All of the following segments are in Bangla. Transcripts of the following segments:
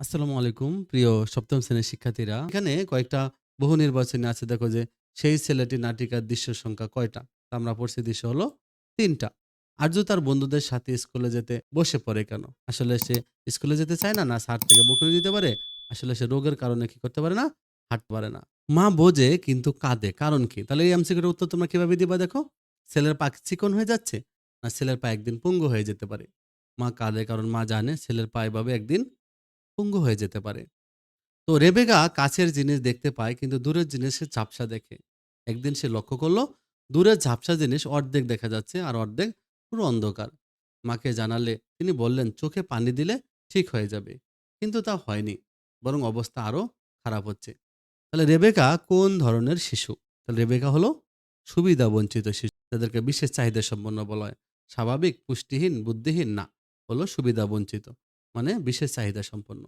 আসসালামু আলাইকুম, প্রিয় সপ্তম শ্রেণির শিক্ষার্থীরা। এখানে কয়েকটা বহু নির্বাচনী আছে। দেখো যে, সেই ছেলেটি নাটিকার দৃশ্য সংখ্যা কয়টা? আমরা পড়ছি দৃশ্য হলো তিনটা। আর্য তার বন্ধুদের সাথে স্কুলে যেতে বসে পড়ে কেন? আসলে সে স্কুলে যেতে চায় না না স্যার থেকে বকুনি দিতে পারে? আসলে সে রোগের কারণে কি করতে পারে না? হাঁটতে পারে না। মা বোঝে কিন্তু কাঁদে। কারণ কি? তাহলে এই এমসিকিউর উত্তর তোমরা কীভাবে দিবা দেখো? ছেলের পা চিকন হয়ে যাচ্ছে, না ছেলের পা একদিন পঙ্গু হয়ে যেতে পারে? মা কাঁদে কারণ মা জানে ছেলের পা এভাবে একদিন পঙ্গু হয়ে যেতে পারে। তো রেবেকা কাছের জিনিস দেখতে পায়, কিন্তু দূরের জিনিস সে ঝাপসা দেখে। একদিন সে লক্ষ্য করল, দূরের ঝাপসা জিনিস অর্ধেক দেখা যাচ্ছে আর অর্ধেক পুরো অন্ধকার। মাকে জানালে, তিনি বললেন, চোখে পানি দিলে ঠিক হয়ে যাবে। কিন্তু তা হয়নি, বরং অবস্থা আরও খারাপ হচ্ছে। তাহলে রেবেকা কোন ধরনের শিশু? তাহলে রেবেকা হলো সুবিধা বঞ্চিত শিশু। তাদেরকে বিশেষ চাহিদা সম্পন্ন বলা হয়। স্বাভাবিক, পুষ্টিহীন, বুদ্ধিহীন না, হলো সুবিধা বঞ্চিত। মানে বিশেষ চাহিদা সম্পন্ন।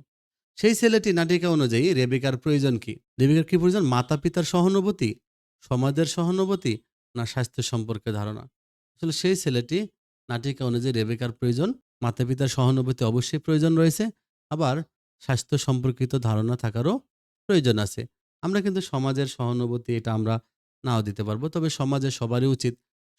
সেই ছেলেটি নাটিকা অনুযায়ী রেবিকার প্রয়োজন কি? রেবিকার কি প্রয়োজন? মাতা পিতার সহানুভূতি? সমাজের সহানুভূতি? না স্বাস্থ্য সম্পর্কে ধারণা? আসলে সেই ছেলেটি নাটিকা অনুযায়ী রেবেকার প্রয়োজন মাতা পিতার সহানুভূতি অবশ্যই প্রয়োজন রয়েছে, আবার স্বাস্থ্য সম্পর্কিত ধারণা থাকারও প্রয়োজন আছে। আমরা কিন্তু সমাজের সহানুভূতি এটা আমরা নাও দিতে পারব, তবে সমাজে সবারই উচিত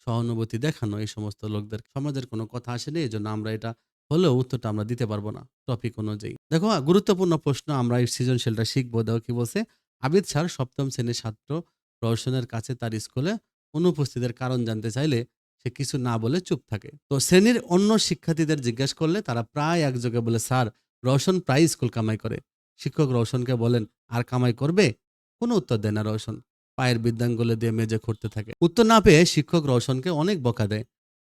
সহানুভূতি দেখানো এই সমস্ত লোকদের। সমাজের কোনো কথা আসেনি এই জন্য আমরা এটা হলেও উত্তরটা আমরা দিতে পারব না টপিক অনুযায়ী। দেখো গুরুত্বপূর্ণ প্রশ্ন আমরা এই সৃজনশীলটা শিখব। দেখো কি বলছে? আবিদ স্যার সপ্তম শ্রেণির ছাত্র রওশনের কাছে তার স্কুলে অনুপস্থিতের কারণ জানতে চাইলে সে কিছু না বলে চুপ থাকে। তো শ্রেণির অন্য শিক্ষার্থীদের জিজ্ঞেস করলে তারা প্রায় একযোগে বলে, স্যার, রওশন প্রায় স্কুল কামাই করে। শিক্ষক রওশনকে বলেন, আর কামাই করবে কোনো উত্তর দেয় না রওশন। পায়ের বৃদ্ধাঙ্গুলে দিয়ে মেজে খুঁড়তে থাকে। উত্তর না পেয়ে শিক্ষক রওশনকে অনেক বকা দেয়।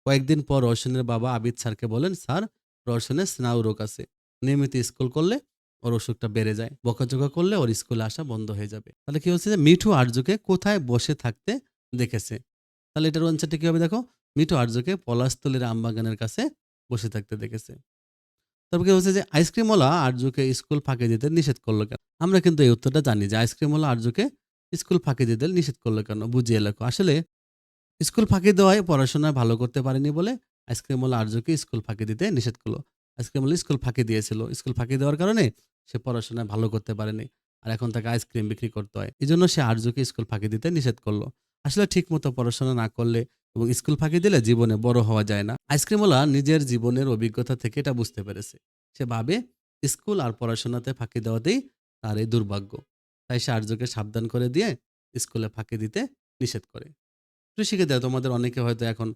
কয়েকদিন পর রওশনের বাবা আবিদ স্যারকে বলেন, স্যার রওশনের স্নায়ু রোগ আছে। নিয়মিত স্কুল করলে ওর অসুখটা বেড়ে যায়। বকাঝকা করলে ওর স্কুলে আসা বন্ধ হয়ে যাবে। তাহলে কি হচ্ছে যে মিঠু আর্যকে কোথায় বসে থাকতে দেখেছে? তাহলে এটার অঞ্চলটা কি হবে দেখো? মিঠু আর্যকে পলাশতলের আমবাগানের কাছে বসে থাকতে দেখেছে। তারপর কি হচ্ছে যে আইসক্রিমওয়ালা আর্যকে স্কুল ফাঁকে দিতে নিষেধ করল কেন? আমরা কিন্তু এই উত্তরটা জানি যে আইসক্রিমওয়ালা আর্যকে স্কুল ফাঁকি দিতে নিষেধ করল কেন? বুঝিয়ে লেখো। আসলে স্কুল ফাঁকি দেওয়ায় পড়াশোনা ভালো করতে পারেনি বলে আইসক্রিমওয়ালা আর্যকে স্কুল ফাঁকি দিতে নিষেধ করল। আইসক্রিমওয়ালা স্কুল ফাঁকি দিয়েছিল। স্কুল ফাঁকি দেওয়ার কারণে সে পড়াশোনায় ভালো করতে পারেনি আর এখন তাকে আইসক্রিম বিক্রি করতে হয়। এই জন্য সে আর্যকে স্কুল ফাঁকি দিতে নিষেধ করল। আসলে ঠিক মতো পড়াশোনা না করলে এবং স্কুল ফাঁকি দিলে জীবনে বড় হওয়া যায় না। আইসক্রিমওয়ালা নিজের জীবনের অভিজ্ঞতা থেকে এটা বুঝতে পেরেছে। সে ভাবে স্কুল আর পড়াশোনাতে ফাঁকি দেওয়াতেই তার এই দুর্ভাগ্য। তাই সে আর্যকে সাবধান করে দিয়ে স্কুলে ফাঁকি দিতে নিষেধ করে। শিখে দেয় তোমাদের অনেকে হয়তো এখন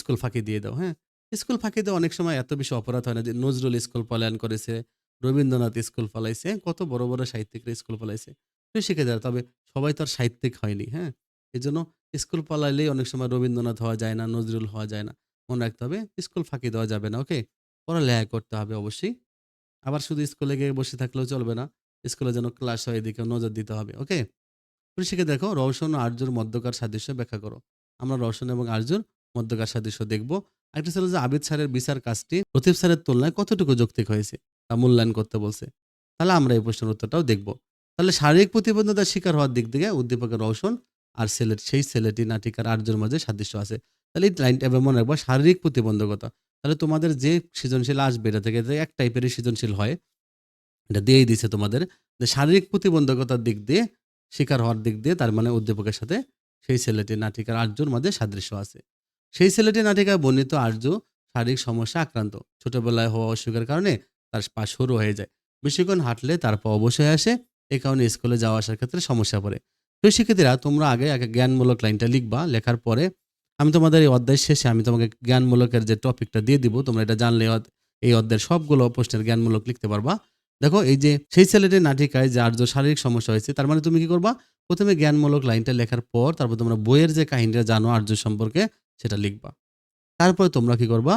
স্কুল ফাঁকি দিয়ে দাও হ্যাঁ? স্কুল ফাঁকি দেওয়া অনেক সময় এত বেশি অপরাধ হয় না যে নজরুল স্কুল পলায়ন করেছে, রবীন্দ্রনাথ স্কুল ফলাইছে কত বড় বড় সাহিত্যিকরা স্কুল ফলাইছে তুই শিখে দেয় তবে সবাই তো আর সাহিত্যিক হয়নি হ্যাঁ? এই জন্য স্কুল পালাইলেই অনেক সময় রবীন্দ্রনাথ হওয়া যায় না, নজরুল হওয়া যায় না। মনে রাখতে হবে, স্কুল ফাঁকি দেওয়া যাবে না, ওকে? পড়ালেখা করতে হবে অবশ্যই। আবার শুধু স্কুলে গিয়ে বসে থাকলেও চলবে না, স্কুলে যেন ক্লাস হয় এদিকে নজর দিতে হবে, ওকে? শিখে দেখো রওশন ও আর্যর মধ্যকার সাদৃশ্য ব্যাখ্যা করো। আমরা রওশন এবং আর্যর মধ্যকার সাদৃশ্য দেখব। একটা ছিল যে আবিদ স্যারের বিচার কাজটি লতিফ স্যারের তুলনায় কতটুকু যৌক্তিক হয়েছে তা মূল্যায়ন করতে বলছে। তাহলে আমরা এই প্রশ্নের উত্তরটাও দেখব। তাহলে শারীরিক প্রতিবন্ধতার শিকার হওয়ার দিক থেকে উদ্দীপকের রওশন আর ছেলের, সেই ছেলেটি নাটিকার আর্যর মাঝে সাদৃশ্য আছে। তাহলে এই লাইনটা এবার মনে রাখব, শারীরিক প্রতিবন্ধকতা। তাহলে তোমাদের যে সৃজনশীল আসবে, এটা থেকে এক টাইপেরই সৃজনশীল হয়, এটা দিয়েই দিছে তোমাদের যে শারীরিক প্রতিবন্ধকতার দিক দিয়ে, শিকার হওয়ার দিক দিয়ে, তার মানে উদ্দীপকের সাথে সেই ছেলেটি নাটিকার আর্যর মাঝে সাদৃশ্য আছে। সেই ছেলেটি নাটিকায় বর্ণিত আর্য শারীরিক সমস্যা আক্রান্ত। ছোটবেলায় হওয়া অসুখের কারণে তার পা সরু হয়ে যায়। বেশিক্ষণ হাঁটলে তার পা অবশ্যই আসে এই কারণে স্কুলে যাওয়া আসার ক্ষেত্রে সমস্যা পড়ে। তো শিক্ষার্থীরা, তোমরা আগে আগে জ্ঞানমূলক লাইনটা লিখবা, লেখার পরে আমি তোমাদের এই অধ্যায় শেষে আমি তোমাকে জ্ঞানমূলকের যে টপিকটা দিয়ে দিব, তোমরা এটা জানলে এই অধ্যায়ের সবগুলো প্রশ্নের জ্ঞানমূলক লিখতে পারবা। দেখো, এই যে সেই ছেলেটির নাটিকায় যে আর্য শারীরিক সমস্যা হয়েছে, তার মানে তুমি কি করবা? প্রথমে জ্ঞানমূলক লাইনটা লেখার পর তারপর তোমরা বইয়ের যে কাহিনীটা জানো আর্য সম্পর্কে সেটা লিখবা। তারপরে তোমরা কি করবা?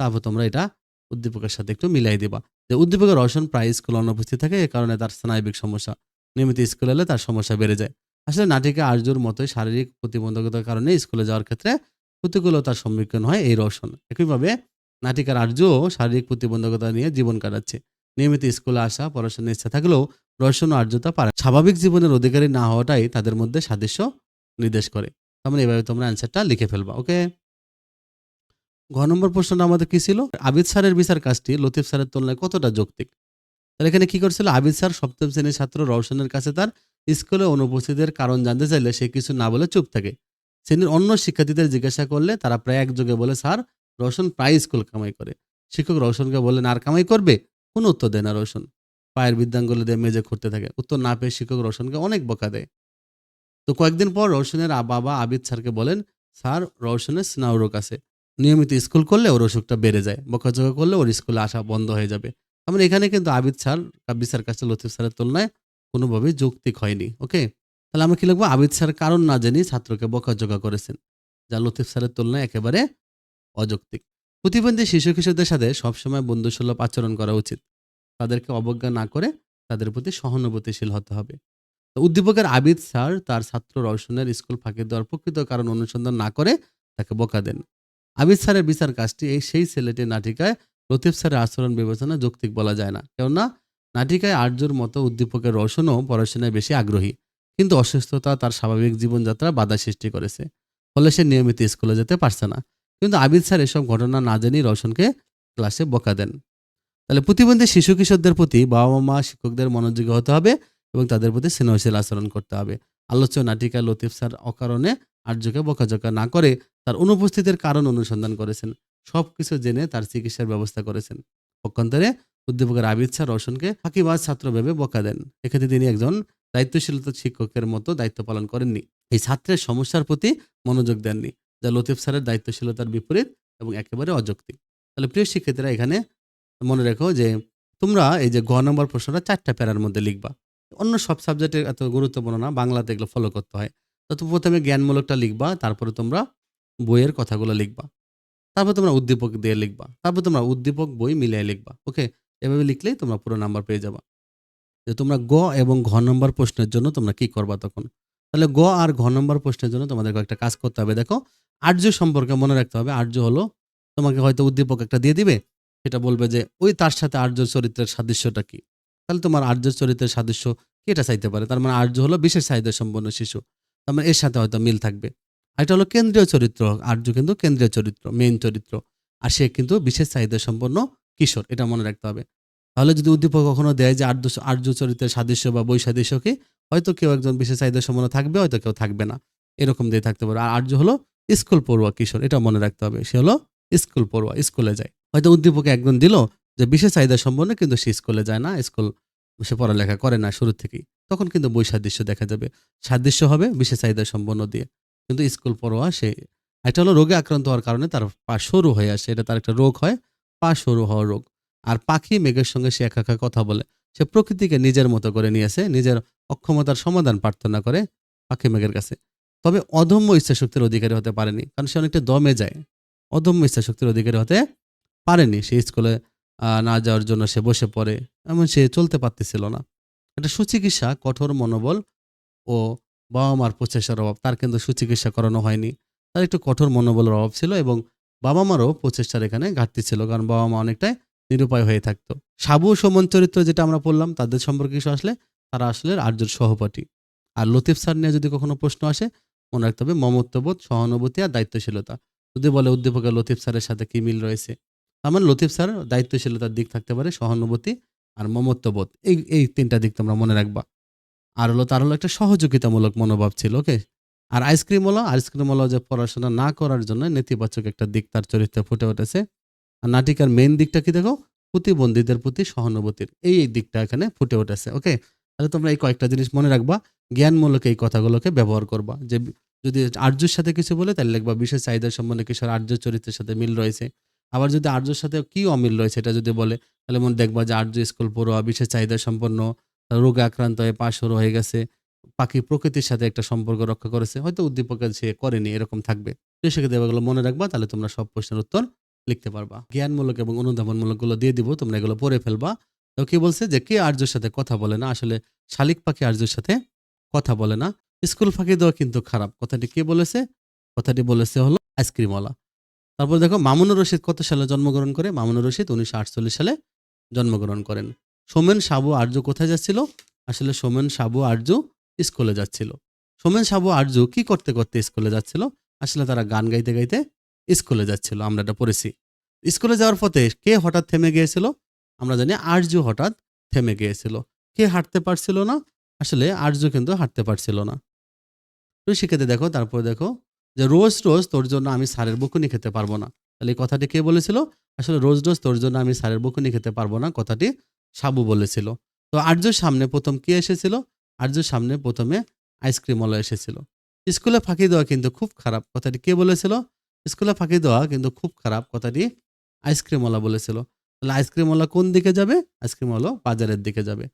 তারপর তোমরা এটা উদ্দীপকের সাথে একটু মিলাই দিবা। যে উদ্দীপকের রসন প্রায় স্কুল অনুপস্থিত থাকে এ কারণে তার স্নায়বিক সমস্যা। নিয়মিত স্কুলে এলে তার সমস্যা বেড়ে যায়। আসলে নাটিকা আর্যর মতোই শারীরিক প্রতিবন্ধকতার কারণে স্কুলে যাওয়ার ক্ষেত্রে প্রতিকূলতার সম্মুখীন হয় এই রসন একইভাবে নাটিকার আর্যও শারীরিক প্রতিবন্ধকতা নিয়ে জীবন কাটাচ্ছে। নিয়মিত স্কুলে আসা, পড়াশোনার ইচ্ছা থাকলেও রসন আর্যতা পারে স্বাভাবিক জীবনের অধিকারী না হওয়াটাই তাদের মধ্যে সাদৃশ্য নির্দেশ করে। তার মানে এভাবে তোমরা অ্যান্সারটা লিখে ফেলবা ওকে ঘ নম্বর প্রশ্নটা আমাদের কি ছিল? আবিদ স্যারের বিচার কাজটি লতিফ স্যারের তুলনায় কতটা যৌক্তিক? তাহলে এখানে কি করছিল? আবিদ স্যার সপ্তম শ্রেণির ছাত্র রওশনের কাছে তার স্কুলে অনুপস্থিতির কারণ জানতে চাইলে সে কিছু না বলে চুপ থাকে। শ্রেণির অন্য শিক্ষার্থীদের জিজ্ঞাসা করলে তারা প্রায় একযোগে বলে, স্যার, রওশন প্রায় স্কুল কামাই করে। শিক্ষক রওশনকে বললেন, আর কামাই করবে? কোনো উত্তর দেয় না রওশন। পায়ের বৃদ্ধাঙ্গুলি দিয়ে মেজে ঘুরতে থাকে। উত্তর না পেয়ে শিক্ষক রওশনকে অনেক বকা দেয়। তো কয়েকদিন পর রওশনের আ- বাবা আবিদ স্যারকে বলেন, স্যার, রওশনের স্নায়ু রোগ আছে। নিয়মিত স্কুল করলে ওর অসুখটা বেড়ে যায়। বকাঝকা করলে ওর স্কুলে আসা বন্ধ হয়ে যাবে। আমরা এখানে কিন্তু আবিদ স্যার কাব্বির স্যার কাছে লতিফ স্যারের তুলনায় কোনোভাবেই যৌক্তিক হয়নি, ওকে? তাহলে আমরা কি লিখব? আবিদ স্যার কারণ না জেনে ছাত্রকে বকাঝকা করেছেন, যা লতিফ স্যারের তুলনায় একেবারে অযৌক্তিক। প্রতিবন্ধী শিশু কিশোরদের সাথে সবসময় বন্ধুসুলভ আচরণ করা উচিত। তাদেরকে অবজ্ঞা না করে তাদের প্রতি সহানুভূতিশীল হতে হবে। উদ্দীপকের আবিদ স্যার তার ছাত্র রওশনের স্কুল ফাঁকি দেওয়ার প্রকৃত কারণ অনুসন্ধান না করে তাকে বোকা দেন। আবিদ স্যারের বিচার কাজটি এই সেই ছেলেটির নাটিকায় লতিফ স্যারের আচরণ বিবেচনা যৌক্তিক বলা যায় না। কেননা, নাটিকায় আর্যর মতো উদ্দীপকের রওশনও পড়াশোনায় বেশি আগ্রহী। কিন্তু অসুস্থতা তার স্বাভাবিক জীবনযাত্রা বাধা সৃষ্টি করেছে। ফলে সে নিয়মিত স্কুলে যেতে পারছে না। কিন্তু আবিদ স্যার এসব ঘটনা না জেনেই রওশনকে ক্লাসে বকা দেন। তাহলে প্রতিবন্ধী শিশু কিশোরদের প্রতি বাবা মা শিক্ষকদের মনোযোগী হতে হবে। এবং তাদের প্রতি স্নেহশীল আচরণ করতে হবে। আলোচ্য নাটিকা লতিফ স্যার অকারণে আর্যকে বকাঝকা না করে তার অনুপস্থিতির কারণ অনুসন্ধান করেছেন। সবকিছু জেনে তার চিকিৎসার ব্যবস্থা করেছেন। পক্ষান্তরে উদ্দীপকের আবিদ স্যার রোশনকে ফাঁকিবাজ ছাত্র ভেবে বকা দেন। এক্ষেত্রে তিনি একজন দায়িত্বশীলতা শিক্ষকের মতো দায়িত্ব পালন করেননি। এই ছাত্রের সমস্যার প্রতি মনোযোগ দেননি, যা লতিফ স্যারের দায়িত্বশীলতার বিপরীত এবং একেবারে অযৌক্তিক। তাহলে প্রিয় শিক্ষার্থীরা, এখানে মনে রেখো যে তোমরা এই যে গ নম্বর প্রশ্নটা চারটা প্যারার মধ্যে লিখবা। অন্য সব সাবজেক্টে এত গুরুত্বপূর্ণ না বাংলাতে এগুলো ফলো করতে হয়। তো প্রথমে জ্ঞানমূলকটা লিখবা, তারপরে তোমরা বইয়ের কথাগুলো লিখবা। তারপর তোমরা উদ্দীপক দিয়ে লিখবা, তারপর তোমরা উদ্দীপক বই মিলিয়ে লিখবা ওকে এভাবে লিখলেই তোমরা পুরো নাম্বার পেয়ে যাবা। যে তোমরা গ এবং ঘ নম্বর প্রশ্নের জন্য তোমরা কি করবা তখন? তাহলে গ আর ঘ নম্বর প্রশ্নের জন্য তোমাদের একটা কাজ করতে হবে। দেখো, আর্য সম্পর্কে মনে রাখতে হবে। আর্য হলো, তোমাকে হয়তো উদ্দীপক একটা দিয়ে দিবে, সেটা বলবে যে, ওই তার সাথে আর্য চরিত্রের সাদৃশ্যটা কি? তাহলে তোমার আর্য চরিত্রের সাদৃশ্য এটা চাইতে পারে? তার মানে আর্য হলো বিশেষ চাহিদা সম্পন্ন শিশু। তার মানে এর সাথে হয়তো মিল থাকবে। আর এটা হলো কেন্দ্রীয় চরিত্র। আর্য কিন্তু কেন্দ্রীয় চরিত্র মেইন চরিত্র। আর সে কিন্তু বিশেষ চাহিদা সম্পন্ন কিশোর, এটা মনে রাখতে হবে। তাহলে যদি উদ্দীপক কখনো দেয় যে আর্য আর্য চরিত্রের সাদৃশ্য বা বৈসাদৃশ্য কি হয়তো কেউ একজন বিশেষ চাহিদা সম্পন্ন থাকবে, হয়তো কেউ থাকবে না। এরকম দিয়ে থাকতে পারে। আর আর্য হলো স্কুল পড়ুয়া কিশোর, এটা মনে রাখতে হবে। সে হলো স্কুল পড়ুয়া, স্কুলে যায়। হয়তো উদ্দীপকে একজন দিল যে বিশেষ চাহিদা সম্পন্ন কিন্তু সে স্কুলে যায় না, স্কুল সে পড়ালেখা করে না শুরু থেকেই। তখন কিন্তু বৈসাদৃশ্য দেখা যাবে। সাদৃশ্য হবে বিশেষ চাহিদা সম্পন্ন দিয়ে। কিন্তু স্কুল পড়ুয়া, সে এটা হলো রোগে আক্রান্ত হওয়ার কারণে তার পা সরু হয়ে আসে, এটা তার একটা রোগ হয়, পা সরু হওয়ার রোগ। আর পাখি মেঘের সঙ্গে সে একা একা কথা বলে। সে প্রকৃতিকে নিজের মতো করে নিয়েছে নিজের অক্ষমতার সমাধান প্রার্থনা করে পাখি মেঘের কাছে। তবে অদম্য ইচ্ছাশক্তির অধিকারী হতে পারেনি, কারণ সে অনেকটা দমে যায়। অদম্য ইচ্ছাশক্তির অধিকারী হতে পারেনি, সে স্কুলে না যাওয়ার জন্য সে বসে পড়ে, এমন সে চলতে পারতেছিল না। এটা সুচিকিৎসা, কঠোর মনোবল ও বাবা মার প্রচেষ্টার অভাব, তার কিন্তু সুচিকিৎসা করানো হয়নি। তার একটু কঠোর মনোবলের অভাব ছিল এবং বাবা মারও প্রচেষ্টার এখানে ঘাটতি ছিল, কারণ বাবা মা অনেকটাই নিরুপায় হয়ে থাকতো। সাবু সুমন চরিত্র যেটা আমরা পড়লাম, তাদের সম্পর্কে কিছু আসলে তারা আসলে আর্যর সহপাঠী। আর লতিফ স্যার নিয়ে যদি কখনো প্রশ্ন আসে, মনে রাখতে হবে মমত্ববোধ, সহানুভূতি আর দায়িত্বশীলতা। যদি বলে উদ্দীপকের লতিফ স্যারের সাথে কি মিল রয়েছে? তার মানে লতিফ স্যার দায়িত্বশীলতার দিক থাকতে পারে, সহানুভূতি আর মমত্ববোধ। এই এই তিনটা দিক তোমরা মনে রাখবা। আর হলো, তার হলো একটা সহযোগিতামূলক মনোভাব ছিল, ওকে? আর আইসক্রিম হলো যে পড়াশোনা না করার জন্য নেতিবাচক একটা দিক তার চরিত্রে ফুটে উঠেছে। আর নাটিকার মেইন দিকটা কি দেখো? প্রতিবন্ধীদের প্রতি সহানুভূতির। এই এই দিকটা এখানে ফুটে উঠেছে, ওকে? তাহলে তোমরা এই কয়েকটা জিনিস মনে রাখবা, জ্ঞানমূলক এই কথাগুলোকে ব্যবহার করবা। যে, যদি আর্যর সাথে কিছু বলে, তাহলে লিখবা, বিশেষ চাহিদা সম্বন্ধে কিশোর আর্য চরিত্রের সাথে মিল রয়েছে। আবার যদি আর্যর সাথে কি অমিল রয়েছে এটা যদি বলে, তাহলে মনে দেখবা যে আর্য স্কুল পড়ুয়া, বিশেষ চাহিদা সম্পন্ন, রোগে আক্রান্ত হয়ে পা সরু হয়ে গেছে, পাখি প্রকৃতির সাথে একটা সম্পর্ক রক্ষা করেছে, হয়তো উদ্দীপকের সে করেনি, এরকম থাকবে। তো সেক্ষেত্রে এগুলো মনে রাখবা, তাহলে তোমরা সব প্রশ্নের উত্তর লিখতে পারবা। জ্ঞানমূলক এবং অনুধাবনমূলকগুলো দিয়ে দিব, তোমরা এগুলো পড়ে ফেলবা। তো কি বলছে যে কে আর্যর সাথে কথা বলে না? আসলে শালিক পাখি আর্যর সাথে কথা বলে না। স্কুল ফাঁকি দেওয়া কিন্তু খারাপ। কথাটি কে বলেছে? কথাটি বলেছে হলো আইসক্রিমওয়ালা। তারপর দেখো মামুনুর রশিদ কত সালে জন্মগ্রহণ করে? মামুনুর রশিদ উনিশশো আটচল্লিশ সালে জন্মগ্রহণ করেন। সোমেন, সাবু আর্য কোথায় যাচ্ছিল? আসলে সোমেন, সাবু আর্য স্কুলে যাচ্ছিল। সোমেন, সাবু আর্য কি করতে করতে স্কুলে যাচ্ছিল? আসলে তারা গান গাইতে গাইতে স্কুলে যাচ্ছিল, আমরা এটা পড়েছি। স্কুলে যাওয়ার পথে কে হঠাৎ থেমে গিয়েছিল? আমরা জানি আর্য হঠাৎ থেমে গিয়েছিল। কে হাঁটতে পারছিল না? আসলে আর্য কিন্তু হাঁটতে পারছিল না। তো শিক্ষার্থী দেখো, তারপরে দেখো যে রোজ রোজ তোর জন্য আমি স্যারের বকুনি খেতে পারব না। তাহলে এই কথাটি কে বলেছিল? আসলে রোজ রোজ তোর জন্য আমি স্যারের বকুনি খেতে পারব না, কথাটি সাবু বলেছিল। তো আর্যর সামনে প্রথম কে এসেছিল? আর্যর সামনে প্রথমে আইসক্রিমওয়ালা এসেছিল। স্কুলে ফাঁকি দেওয়া কিন্তু খুব খারাপ, কথাটি কে বলেছিল? স্কুলে ফাঁকি দেওয়া কিন্তু খুব খারাপ, কথাটি আইসক্রিমওয়ালা বলেছিল। তাহলে আইসক্রিমওয়ালা কোন দিকে যাবে? আইসক্রিমওয়ালা বাজারের দিকে যাবে।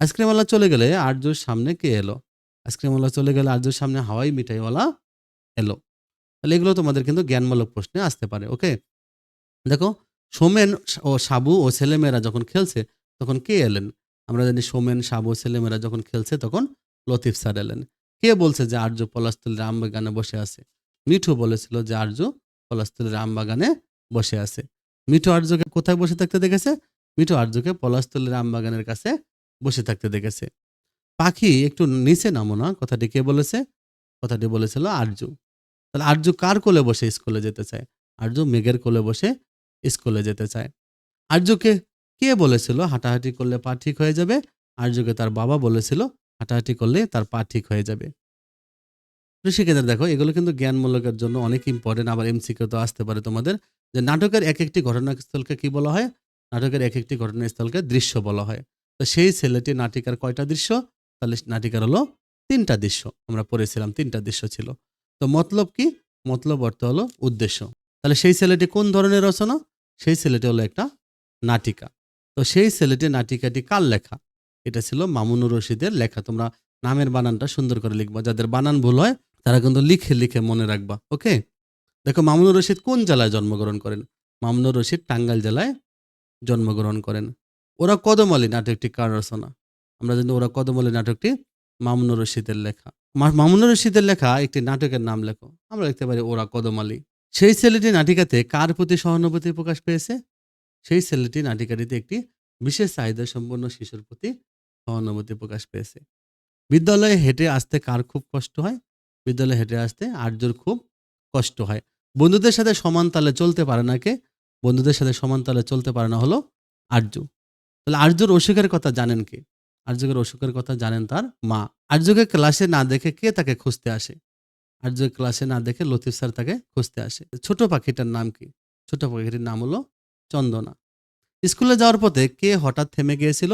আইসক্রিমওয়ালা চলে গেলে আর্যর সামনে কে এলো? আইসক্রিমওয়ালা চলে গেলে আর্যর সামনে হাওয়াই মিঠাইওয়ালা এলো। তাহলে এগুলো তোমাদের কিন্তু জ্ঞানমূলক প্রশ্নে আসতে পারে ওকে দেখো, সোমেন ও সাবু ও ছেলেমেয়েরা যখন খেলছে, তখন কে এলেন? আমরা জানি সোমেন, সাবু ছেলেমেয়েরা যখন খেলছে, তখন লতিফ স্যার এলেন। কে বলছে যে আর্য পলাশতলের আম বাগানে বসে আছে? মিঠু বলেছিল যে আর্য পলাশতলের আম বাগানে বসে আছে। মিঠু আর্যকে কোথায় বসে থাকতে দেখেছে? মিঠু আর্যকে পলাশতলের আম বাগানের কাছে বসে থাকতে দেখেছে। পাখি একটু নিচে নামো না, কথাটি কে বলেছে? কথাটি বলেছিল আর্য। তাহলে আর্য কার কোলে বসে স্কুলে যেতে চায়? আর্য মেঘের কোলে বসে স্কুলে যেতে চায়। আর্যকে কে বলেছিল হাঁটাহাঁটি করলে পা ঠিক হয়ে যাবে? আর্যকে তার বাবা বলেছিল হাঁটাহাঁটি করলে তার পা ঠিক হয়ে যাবে। ঋষিকেদের দেখো, এগুলো কিন্তু জ্ঞানমূলকের জন্য অনেক ইম্পর্টেন্ট আবার এমসিকিউ তো আসতে পারে তোমাদের, যে নাটকের এক একটি ঘটনাস্থলকে কি বলা হয়? নাটকের এক একটি ঘটনাস্থলকে দৃশ্য বলা হয়। তো সেই ছেলেটি নাটিকার কয়টা দৃশ্য? তাহলে নাটিকার হলো তিনটা দৃশ্য। আমরা পড়েছিলাম তিনটা দৃশ্য ছিল। তো মতলব কি? মতলব অর্থ হলো উদ্দেশ্য। তাহলে সেই ছেলেটি কোন ধরনের রচনা? সেই ছেলেটি হলো একটা নাটিকা। তো সেই ছেলেটি নাটিকাটি কার লেখা? এটা ছিল মামুনুর রশিদের লেখা। তোমরা নামের বানানটা সুন্দর করে লিখবা। যাদের বানান ভুল হয়, তারা কিন্তু লিখে লিখে মনে রাখবা। ওকে? দেখো, মামুনুর রশিদ কোন জেলায় জন্মগ্রহণ করেন? মামুনুর রশিদ টাঙ্গাইল জেলায় জন্মগ্রহণ করেন। ওরা কদমালি নাটকটি কার রচনা? আমরা জানি ওরা কদমালি নাটকটি মামুনুর রশিদের লেখা। মামুনুর রশিদের লেখা একটি নাটকের নাম লেখো। আমরা লিখতে পারি ওরা কদম আলী। সেই ছেলেটি নাটিকাতে কার প্রতি সহানুভূতি প্রকাশ পেয়েছে? সেই ছেলেটি নাটিকাটিতে একটি বিশেষ চাহিদা সম্পন্ন শিশুর প্রতি সহানুভূতি প্রকাশ পেয়েছে। বিদ্যালয়ে হেঁটে আসতে কার খুব কষ্ট হয়? বিদ্যালয়ে হেঁটে আসতে আর্যর খুব কষ্ট হয়। বন্ধুদের সাথে সমান তালে চলতে পারে না কে? বন্ধুদের সাথে সমান তালে চলতে পারে না হলো আর্য। তাহলে আর্যর অসুখের কথা জানেন কে? আর্যকের অসুখের কথা জানেন তার মা। আর্যকে ক্লাসে না দেখে কে তাকে খুঁজতে আসে? আর্য ক্লাসে না দেখে লতিফ স্যার তাকে খুঁজতে আসে। ছোট পাখিটার নাম কি? ছোট পাখিটির নাম হলো চন্দনা। স্কুলে যাওয়ার পথে কে হঠাৎ থেমে গিয়েছিল?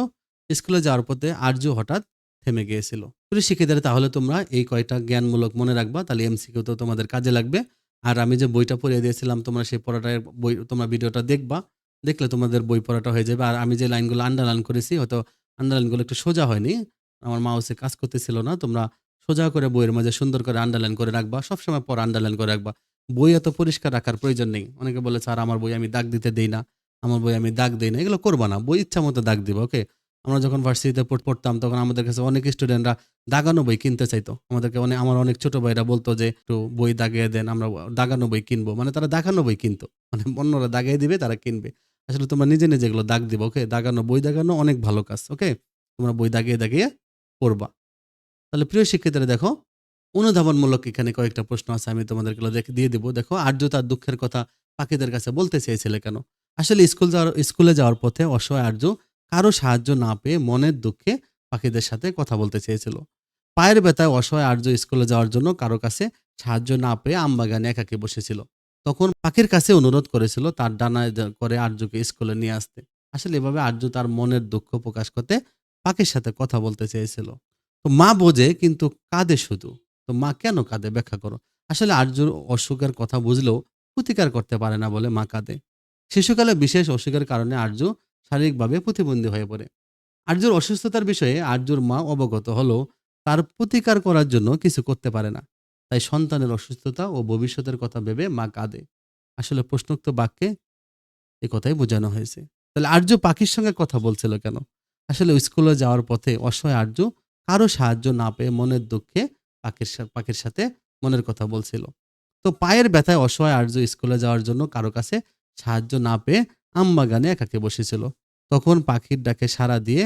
স্কুলে যাওয়ার পথে আর্য হঠাৎ থেমে গিয়েছিল। প্রিয় শিক্ষিতারা তাহলে তোমরা এই কয়টা জ্ঞানমূলক মনে রাখবা, তাহলে এমসিকিউ তো তোমাদের কাজে লাগবে। আর আমি যে বইটা পড়িয়ে দিয়েছিলাম, তোমরা সেই পড়াটার বই, তোমরা ভিডিওটা দেখবা। দেখলে তোমাদের বই পড়াটা হয়ে যাবে। আর আমি যে লাইনগুলো আন্ডারলাইন করেছি, হয়তো আন্ডারলাইনগুলো একটু সোজা হয়নি। আমার মাউসে কাজ করতেছিল না, তোমরা সোজা করে বইয়ের মাঝে সুন্দর করে আন্ডারলাইন করে রাখবা, সবসময় পর আন্ডারলাইন করে রাখবা। বই এত পরিষ্কার রাখার প্রয়োজন নেই। অনেকে বলে, স্যার, আমার বই আমি দাগ দিতে দেই না, আমার বই আমি দাগ দিই না। এগুলো করবা না, বই ইচ্ছা মতো দাগ দিবা ওকে আমরা যখন ভার্সিটিতে পড়- পড়তাম, তখন আমাদের কাছে অনেক স্টুডেন্টরা দাগানো বই কিনতে চাইতো। আমাদেরকে অনেক, আমার অনেক ছোট ভাইরা বলতো যে, একটু বই দাগিয়ে দেন, আমরা দাগানো বই কিনবো। মানে তারা দাগানো বই কিনতো। মানে অন্যরা দাগিয়ে দিবে, তারা কিনবে। আসলে তোমরা নিজে নিজে এগুলো দাগ দিবা ওকে দাগানো, বই দাগানো অনেক ভালো কাজ ওকে তোমরা বই দাগিয়ে দাগিয়ে পড়বা। তাহলে প্রিয় শিক্ষিতরা দেখো, অনুধাবনমূলক এখানে কয়েকটা প্রশ্ন আছে, আমি তোমাদেরকে দেখে, দিয়ে দিব। দেখো আর্য তার দুঃখের কথা পাখিদের কাছে বলতে চেয়েছিলে কেন? আসলে স্কুল যাওয়ার, স্কুলে যাওয়ার পথে অসহায়, আর্য কারও সাহায্য না পেয়ে মনের দুঃখে পাখিদের সাথে কথা বলতে চেয়েছিল। পায়ের ব্যথায় অসহায়, আর্য স্কুলে যাওয়ার জন্য কারও কাছে সাহায্য না পেয়ে আমবাগানে একাকে বসেছিল। তখন পাখির কাছে অনুরোধ করেছিল তার ডানায় করে আর্যকে স্কুলে নিয়ে আসতে। আসলে এভাবে আর্য তার মনের দুঃখ প্রকাশ করতে পাখির সাথে কথা বলতে চেয়েছিল। তো মা বোঝে, কিন্তু কাঁদে শুধু। তো মা কেন কাঁদে? ব্যাখ্যা করো। আসলে আর্যর অসুখের কথা বুঝলেও প্রতিকার করতে পারে না বলে মা কাঁদে। শিশুকালে বিশেষ অসুখের কারণে আর্য শারীরিকভাবে প্রতিবন্ধী হয়ে পড়ে। আর্যর অসুস্থতার বিষয়ে আর্যর মা অবগত হলেও তার প্রতিকার করার জন্য কিছু করতে পারে না। তাই সন্তানের অসুস্থতা ও ভবিষ্যতের কথা ভেবে মা কাঁদে। আসলে প্রশ্নোক্ত বাক্যে এ কথাই বোঝানো হয়েছে। তাহলে আর্য পাখির সঙ্গে কথা বলছিল কেন? আসলে স্কুলে যাওয়ার পথে অসহায় আর্য কারও সাহায্য না পেয়ে মনের দুঃখে পাখির পাখির সাথে মনের কথা বলছিল। তো পায়ের ব্যথায় অসহায় আর্য স্কুলে যাওয়ার জন্য কারও কাছে সাহায্য না পেয়ে আমবাগানে একাকে বসেছিল। তখন পাখির ডাকে সাড়া দিয়ে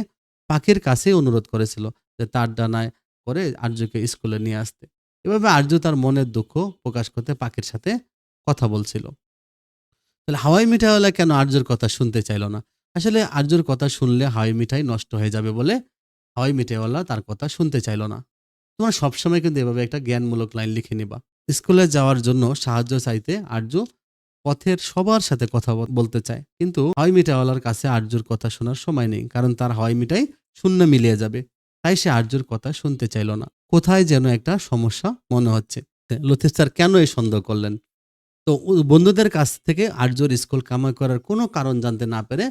পাখির কাছে অনুরোধ করেছিল যে তার ডানায় করে আর্যকে স্কুলে নিয়ে আসতে। এভাবে আর্য তার মনের দুঃখ প্রকাশ করতে পাখির সাথে কথা বলছিল। তাহলে হাওয়াই মিঠাইওয়ালা কেন আর্যর কথা শুনতে চাইল না? আসলে আর্যর কথা শুনলে হাওয়াই মিঠাই নষ্ট হয়ে যাবে বলে হাওয়াই মিঠাইওয়ালা তার কথা শুনতে চাইল না। তোমরা সবসময় কিন্তু এভাবে একটা জ্ঞানমূলক লাইন লিখে নিবা। স্কুলে যাওয়ার জন্য সাহায্য চাইতে আর্য পথের সবার সাথে কথা বলতে চায়। কিন্তু হাওয়াই মিঠাইওয়ালার কাছে আর্যর কথা শোনার সময় নেই, কারণ তার হাওয়াই মিঠাই শূন্য মিলিয়ে যাবে। তাই সে আর্যর কথা শুনতে চাইল না। কোথায় যেন একটা সমস্যা মনে হচ্ছে। লতিফ স্যার, কেন এই সন্দেহ করলেন? তো বন্ধুদের কাছ থেকে আর্যর স্কুল কামাই করার কোনো কারণ জানতে না পেরে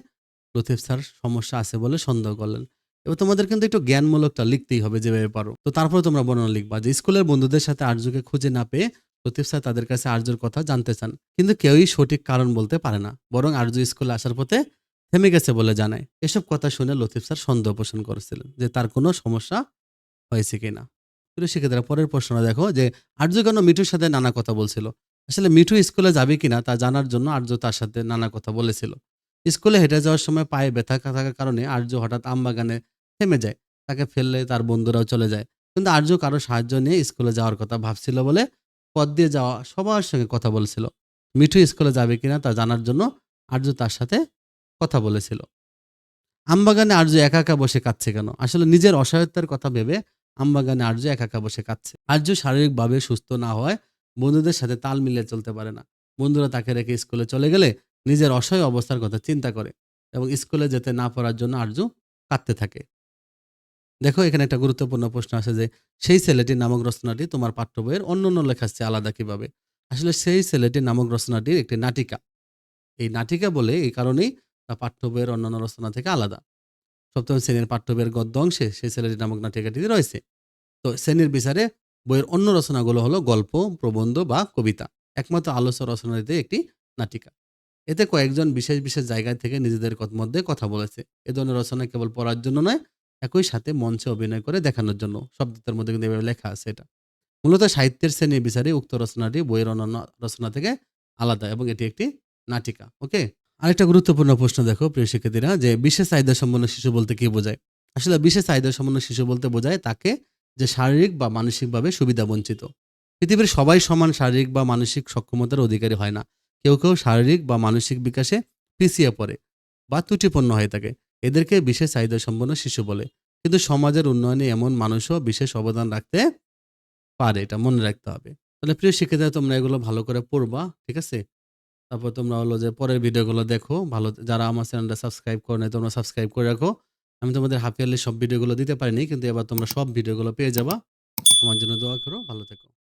লতিফ স্যার সমস্যা আছে বলে সন্দেহ করলেন। এবার তোমাদের কিন্তু একটু জ্ঞানমূলকটা লিখতেই হবে যেভাবে পারো। তো তারপরে তোমরা বর্ণনা লিখবা যে স্কুলের বন্ধুদের সাথে আর্যকে খুঁজে না পেয়ে লতিফ স্যার তাদের কাছে আর্যর কথা জানতে চান। কিন্তু কেউই সঠিক কারণ বলতে পারে না। বরং আর্য স্কুলে আসার পথে থেমে গেছে বলে জানায়। এসব কথা শুনে লতিফ স্যার সন্দেহ পোষণ করেছিলেন যে তার কোনো সমস্যা হয়েছে কিনা। প্রিয় শিক্ষার্থীরা, পরের প্রশ্নটা দেখো যে আর্য কেন মিঠুর সাথে নানা কথা বলছিল? আসলে মিঠু স্কুলে যাবে কিনা তা জানার জন্য আর্য তার সাথে নানা কথা বলেছিল। স্কুলে হেঁটে যাওয়ার সময় পায়ে ব্যথা থাকার কারণে আর্য হঠাৎ আমবাগানে থেমে যায়। তাকে ফেললে তার বন্ধুরাও চলে যায়। কিন্তু আর্য কারও সাহায্য নিয়ে স্কুলে যাওয়ার কথা ভাবছিল বলে পথ দিয়ে যাওয়া সবার সঙ্গে কথা বলেছিল। মিঠু স্কুলে যাবে কিনা তা জানার জন্য আর্য তার সাথে কথা বলেছিল। আমবাগানে আর্য একা একা বসে কাঁদছে কেন? আসলে নিজের অসহায়তার কথা ভেবে আমবাগানে আর্য একা একা বসে কাঁদছে। আর্য শারীরিকভাবে সুস্থ না হওয়ায় বন্ধুদের সাথে তাল মিলিয়ে চলতে পারে না। বন্ধুরা তাকে রেখে স্কুলে চলে গেলে নিজের অসহায় অবস্থার কথা চিন্তা করে এবং স্কুলে যেতে না পারার জন্য আর্য কাঁদতে থাকে। দেখো, এখানে একটা গুরুত্বপূর্ণ প্রশ্ন আছে যে, সেই ছেলেটির নামক রচনাটি তোমার পাঠ্য বইয়ের অন্য অন্য লেখার চেয়ে আলাদা কীভাবে? আসলে সেই ছেলেটির নামক রচনাটির একটি নাটিকা। এই নাটিকা বলে এই কারণেই তা পাঠ্য বইয়ের অন্যান্য রচনা থেকে আলাদা। সপ্তম শ্রেণির পাঠ্য বইয়ের গদ্য অংশে সেই ছেলেটির নামক নাটিকাটি রয়েছে। তো শ্রেণির বিচারে বইয়ের অন্য রচনাগুলো হলো গল্প, প্রবন্ধ বা কবিতা, একমাত্র আলোচ্য রচনাটিতে একটি নাটিকা। এতে কয়েকজন বিশেষ বিশেষ জায়গা থেকে নিজেদের মধ্যে কথা বলেছে। এ ধরনের রচনা কেবল পড়ার জন্য নয়, একই সাথে মঞ্চে অভিনয় করে দেখানোর জন্য। শব্দটার মধ্যে কিন্তু এভাবে লেখা আছে এটা। মূলত সাহিত্যের শ্রেণি বিচারে উক্ত রচনাটি বইয়ের অন্যান্য রচনা থেকে আলাদা এবং এটি একটি নাটিকা। ওকে? আরেকটা গুরুত্বপূর্ণ প্রশ্ন দেখো, প্রিয় শিক্ষার্থীরা, যে বিশেষ চাহিদা সম্পন্ন শিশু বলতে কি বোঝায়? আসলে বিশেষ চাহিদা সম্পন্ন শিশু বলতে বোঝায় তাকে যে শারীরিক বা মানসিকভাবে সুবিধা বঞ্চিত। পৃথিবীর সবাই সমান শারীরিক বা মানসিক সক্ষমতার অধিকারী হয় না। কেউ কেউ শারীরিক বা মানসিক বিকাশে পিছিয়ে পড়ে বা ত্রুটিপূর্ণ হয়ে থাকে। এদেরকে বিশেষ চাহিদা সম্পন্ন শিশু বলে। কিন্তু সমাজের উন্নয়নে এমন মানুষও বিশেষ অবদান রাখতে পারে, এটা মনে রাখতে হবে। তাহলে প্রিয় শিক্ষিতা তোমরা এগুলো ভালো করে পড়বা, ঠিক আছে? তারপর তোমরা হলো যে পরের ভিডিওগুলো দেখো, ভালো যারা আমার চ্যানেলটা সাবস্ক্রাইব করে নাই, তোমরা সাবস্ক্রাইব করে রাখো। আমি তোমাদের হাফ ইয়ারলি সব ভিডিওগুলো দিতে পারিনি, কিন্তু এবার তোমরা সব ভিডিওগুলো পেয়ে যাবা। আমার জন্য দোয়া করো, ভালো থেকো।